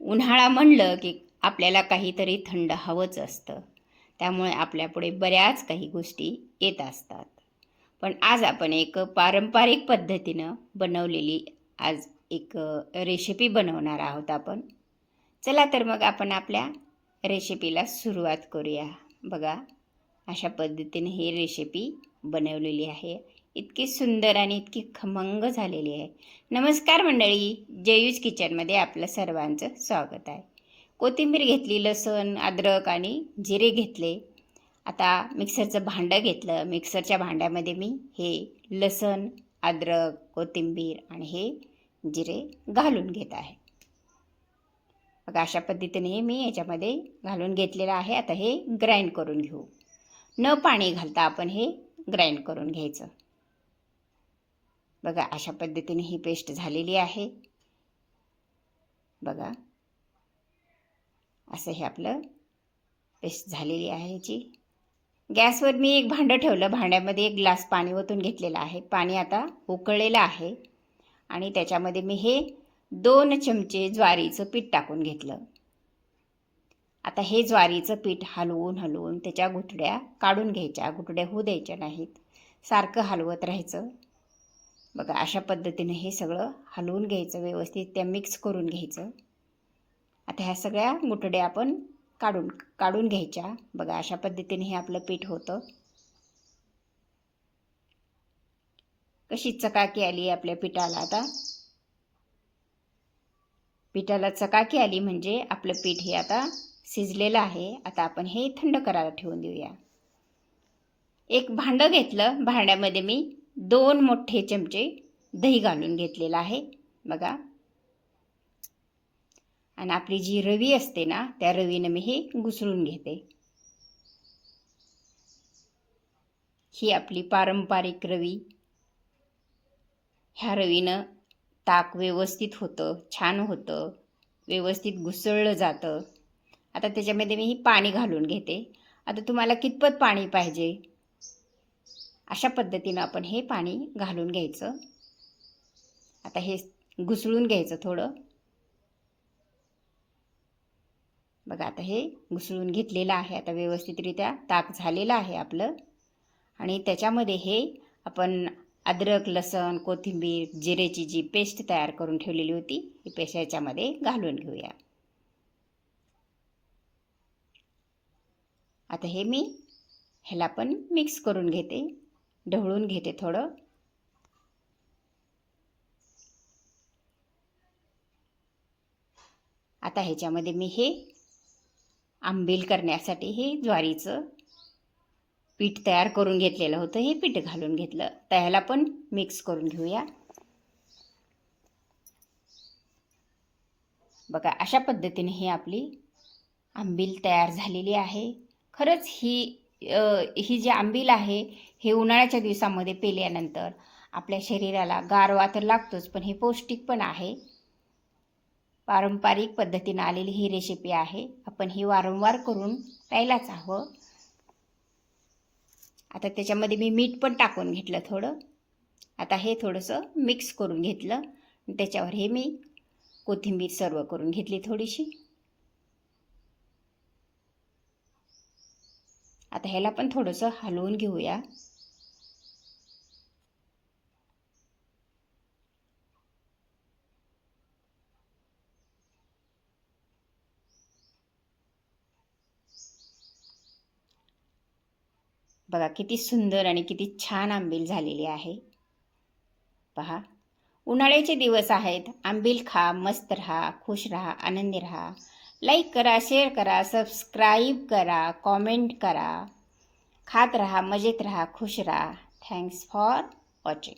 उन्हाळा म्हणलं की आपल्याला काहीतरी थंड हवंच असतं. त्यामुळे आपल्यापुढे बऱ्याच काही गोष्टी येत असतात. पण आज आपण एक पारंपरिक पद्धतीनं बनवलेली आज एक रेसिपी बनवणार आहोत आपण. चला तर मग आपण आपल्या रेसिपीला सुरुवात करूया. बघा अशा पद्धतीने ही रेसिपी बनवलेली आहे. इतकी सुंदर आणि इतकी खमंग झालेली आहे. नमस्कार मंडळी जयूज किचनमध्ये आपलं सर्वांचं स्वागत आहे. कोथिंबीर घेतली लसूण अद्रक आणि जिरे घेतले. आता मिक्सरचं भांडं घेतलं. मिक्सरच्या भांड्यामध्ये मी हे लसण अद्रक कोथिंबीर आणि हे जिरे घालून घेत आहे. बघा अशा पद्धतीने मी याच्यामध्ये घालून घेतलेलं आहे. आता हे ग्राइंड करून घेऊ. न पाणी घालता आपण हे ग्राइंड करून घ्यायचं. बघा अशा पद्धतीने ही पेस्ट झालेली आहे. बघा असं हे आपलं पेस्ट झालेली आहे ह्याची गॅसवर मी एक भांडं ठेवलं. भांड्यामध्ये एक ग्लास पाणी ओतून घेतलेलं आहे. पाणी आता उकळलेलं आहे. आणि त्याच्यामध्ये मी हे दोन चमचे ज्वारीचं पीठ टाकून घेतलं. आता हे ज्वारीचं पीठ हलवून हलवून त्याच्या गुठड्या काढून घ्यायच्या. गुठड्या होऊ द्यायच्या नाहीत. सारखं हलवत राहायचं. बघा अशा पद्धतीने हे सगळं हलवून घ्यायचं व्यवस्थित त्या मिक्स करून घ्यायचं. आता ह्या सगळ्या गुठड्या आपण काढून काढून घ्यायच्या. बघा अशा पद्धतीने हे आपलं पीठ होतं. कशी चकाकी आली आपल्या पिठाला आता? पिठाला चकाकी आली म्हणजे आपलं पीठ हे आता शिजलेलं आहे. आता आपण हे थंड करायला ठेवून देऊया. एक भांडं घेतलं भांड्यामध्ये मी दोन मोठे चमचे दही घालून घेतलेलं आहे. बघा. आणि आपली जी रवी असते ना त्या रवीनं मी हे घुसळून घेते. ही आपली पारंपरिक रवी. ह्या रवीनं ताक व्यवस्थित होतं छान होतं व्यवस्थित घुसळलं जातं. आता त्याच्यामध्ये मी ही पाणी घालून घेते. आता तुम्हाला कितपत पाणी पाहिजे? अशा पद्धतीनं आपण हे पाणी घालून घ्यायचं. आता हे घुसळून घ्यायचं थोडं. बघा आता हे घुसळून घेतलेलं आहे. आता व्यवस्थितरित्या ताक झालेलं आहे आपलं. आणि त्याच्यामध्ये हे आपण अद्रक लसण कोथिंबीर जिरेची जी पेस्ट तयार करून ठेवलेली होती ही पेस्ट याच्यामध्ये घालून घेऊया. आता हे मी ह्याला पण मिक्स करून घेते. ढवळून घेते थोडं. आता ह्याच्यामध्ये मी हे आंबील करण्यासाठी हे ज्वारीचं पीठ तयार करून घेतलेलं होतं हे पीठ घालून घेतलं. तर ह्याला पण मिक्स करून घेऊया. बघा अशा पद्धतीने ही आपली आंबील तयार झालेली आहे. खरंच ही ही जी आंबील आहे हे उन्हाळ्याच्या दिवसामध्ये पेल्यानंतर आपल्या शरीराला गारवा तर लागतोच पण हे पौष्टिक पण आहे. पारंपरिक पद्धतीनं आलेली ही रेसिपी आहे. आपण ही वारंवार करून प्यायलाच हवं. आता त्याच्यामध्ये मी मीठ पण टाकून घेतलं थोडं. आता हे थोडंसं मिक्स करून घेतलं. त्याच्यावर हे मी कोथिंबीर सर्व करून घेतली थोडीशी. आता ह्याला पण थोडंसं हलवून घेऊया. बघा किती सुंदर आणि किती छान आंबील झालेली आहे. पहा उन्हाळ्याचे दिवस आहेत. आंबील खा मस्त राहा खुश राहा आनंदी राहा. लाईक करा शेअर करा सबस्क्राईब करा कॉमेंट करा. खात रहा मजेत रहा खुश रहा. Thanks for watching.